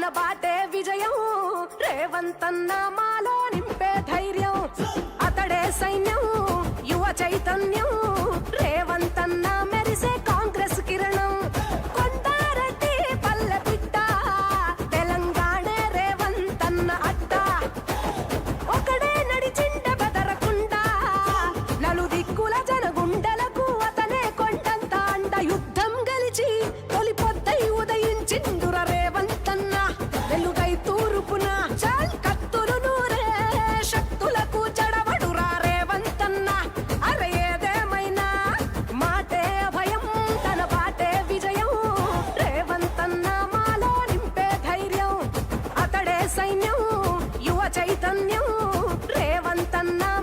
మన బాటే విజయం. రేవంతన్న మాలో నింపే ధైర్యం. అతడే సైన్యం. రేవంతన్న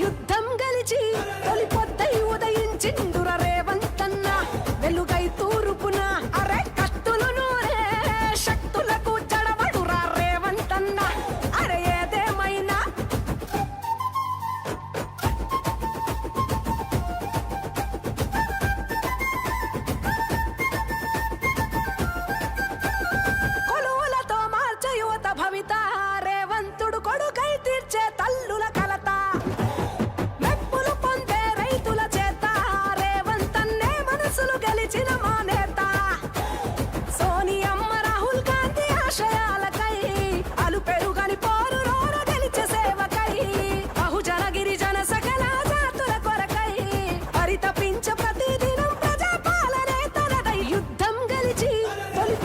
యుద్ధం గలిచి మనసులు మా నేత సోనియమ్మ రాహుల్ గాంధీ ఆశయాలకై అలు పెరుగని పోరు రోర గెలిచే సేవకై బహుజన గిరిజన సకల జాతుల కొరకై పరితపించ ప్రతిదినం ప్రజాపాలనే తనదై యుద్ధం గెలిచి తొలి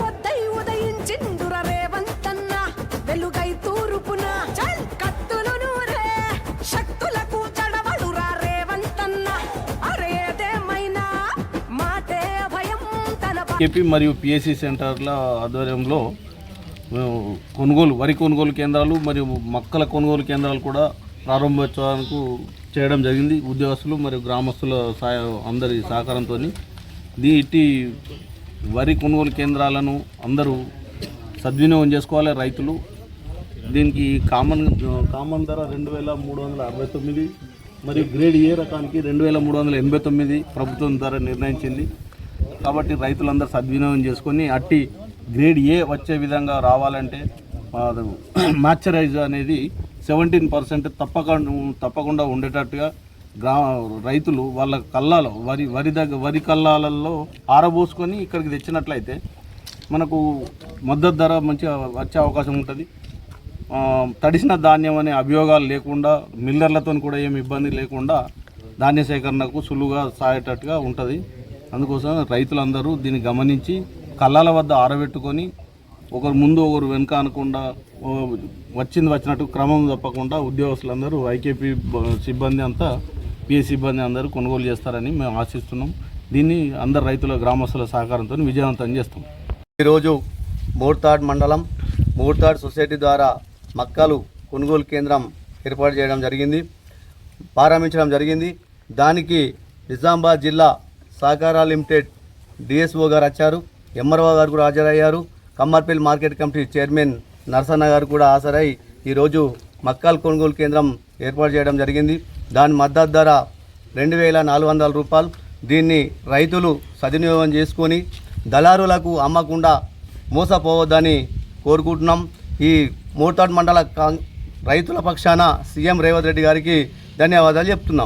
ఎస్కేపీ మరియు పిఎస్సి సెంటర్ల ఆధ్వర్యంలో మేము కొనుగోలు వరి కొనుగోలు కేంద్రాలు మరియు మొక్కల కొనుగోలు కేంద్రాలు కూడా ప్రారంభోత్సవానికి చేయడం జరిగింది. ఉద్యోగస్తులు మరియు గ్రామస్తుల సహాయ అందరి సహకారంతో దీ ఇట్టి వరి కొనుగోలు కేంద్రాలను అందరూ సద్వినియోగం చేసుకోవాలి. రైతులు దీనికి కామన్ కామన్ ధర రెండు వేల మూడు వందల అరవై తొమ్మిది మరియు గ్రేడ్ ఏ రకానికి రెండు వేల మూడు వందల ఎనభై తొమ్మిది ప్రభుత్వం ధర నిర్ణయించింది. కాబట్టి రైతులందరూ సద్వినియోగం చేసుకొని అట్టి గ్రేడ్ ఏ వచ్చే విధంగా రావాలంటే మ్యాచరైజ్ అనేది సెవెంటీన్ పర్సెంట్ తప్పకుండా తప్పకుండా ఉండేటట్టుగా గ్రా రైతులు వాళ్ళ కళ్ళాలో వరి వరి దగ్గర వరి కళ్ళాలలో ఆరబోసుకొని ఇక్కడికి తెచ్చినట్లయితే మనకు మద్దతు ధర మంచిగా వచ్చే అవకాశం ఉంటుంది. తడిసిన ధాన్యం అనే అభియోగాలు లేకుండా మిల్లర్లతో కూడా ఏమి ఇబ్బంది లేకుండా ధాన్య సేకరణకు సులువుగా సాగేటట్టుగా ఉంటుంది. అందుకోసం రైతులందరూ దీన్ని గమనించి కళ్ళాల వద్ద ఆరబెట్టుకొని ఒకరు ముందు ఒకరు వెనుక అనకుండా వచ్చింది వచ్చినట్టు క్రమం తప్పకుండా ఉద్యోగస్తులందరూ ఐకేపీ సిబ్బంది అంతా పిఎస్ సిబ్బంది అందరూ కొనుగోలు చేస్తారని మేము ఆశిస్తున్నాం. దీన్ని అందరు రైతుల గ్రామస్తుల సహకారంతో విజయవంతం చేస్తాం. ఈరోజు మూర్తాడ్ మండలం మూర్తాడ్ సొసైటీ ద్వారా మక్కలు కొనుగోలు కేంద్రం ఏర్పాటు చేయడం జరిగింది ప్రారంభించడం జరిగింది. దానికి నిజామాబాద్ జిల్లా సహకార లిమిటెడ్ డిఎస్ఓ గారు వచ్చారు ఎంఆర్ఓ గారు కూడా హాజరయ్యారు Kammarpalli market committee chairman Narasanna గారు కూడా హాజరై ఈరోజు మక్కాల్ కొనుగోలు కేంద్రం ఏర్పాటు చేయడం జరిగింది. దాని మద్దతు ధర రెండు వేల నాలుగు వందల రూపాయలు. దీన్ని రైతులు సద్వినియోగం చేసుకొని దళారులకు అమ్మకుండా మోసపోవద్దని కోరుకుంటున్నాం. ఈ మూర్తాడ్ మండల రైతుల పక్షాన సీఎం రేవంత్ రెడ్డి గారికి ధన్యవాదాలు చెప్తున్నాం.